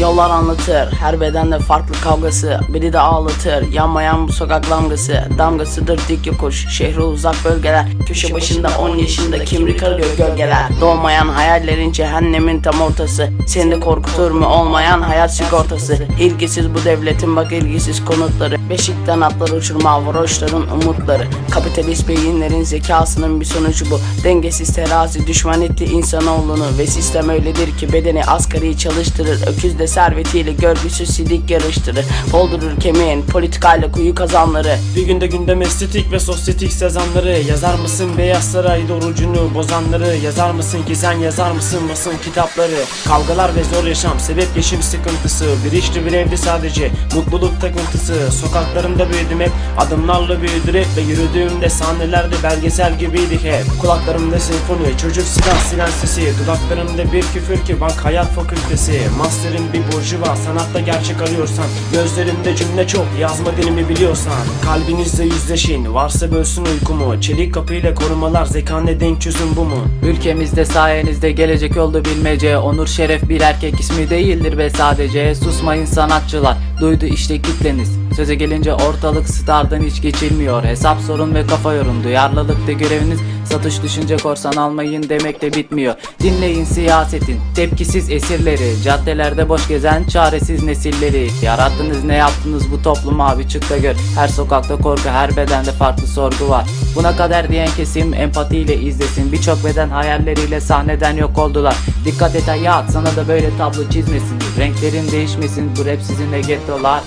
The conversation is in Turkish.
Yollar anlatır. Her bedende farklı kavgası Biri de ağlatır. Yanmayan bu sokak damgası Damgasıdır dik yokuş. Şehre uzak bölgeler Köşe başında 10 yaşında kimlik arıyor gölgeler. Doğmayan hayallerin cehennemin tam ortası. Seni korkutur mu? olmayan hayat sigortası. İlgisiz bu devletin bak ilgisiz konutları. Beşikten atlar uçurma varoşların umutları. Kapitalist beyinlerin zekasının bir sonucu bu. Dengesiz terazi düşman etti insanoğlunu. Ve sistem öyledir ki bedeni asgari çalıştırır Öküz de servetiyle görgüsüz silik yarıştırır. Doldurur kemiğin politikayla kuyu kazanları. Bir günde gündem estetik ve sosyetik sezanları Yazar mısın Beyaz Saray orucunu bozanları? Yazar mısın Gizem yazar mısın basın kitapları? Kavgalar ve zor yaşam sebep geçim sıkıntısı. Bir içti bir evde sadece mutluluk takıntısı. Sokaklarımda büyüdüm hep adımlarla büyüdü rap Ve yürüdüğümde sahnelerde belgesel gibiydik hep. Kulaklarımda senfoni çocuk silah silen sesi. Dudaklarımda bir küfür ki bak hayat fakültesi. Masterin bir burjuva sanatta gerçek arıyorsan Gözlerimde cümle çok yazma dilimi biliyorsan. Kalbinizle yüzleşin varsa bölsün uykumu. Çelik kapıyla korumalar zekane denk çözüm bu mu? Ülkemizde sayenizde gelecek oldu bilmece Onur şeref bir erkek ismi değildir be sadece. Susmayın sanatçılar duydu işte kitleniz Söze gelince ortalık stardan hiç geçilmiyor. Hesap sorun ve kafa yorun duyarlılıkta göreviniz Satış düşünce korsan almayın demek de bitmiyor. Dinleyin siyasetin tepkisiz esirleri. Caddelerde boş gezen çaresiz nesilleri. Yarattınız ne yaptınız bu topluma abi? Çık da gör. Her sokakta korku her bedende farklı sorgu var. Buna kadar diyen kesim empatiyle izlesin. Birçok beden hayalleriyle sahneden yok oldular. Dikkat et hayat sana da böyle tablo çizmesin. Renklerin değişmesin. Bu rap sizinle gettolar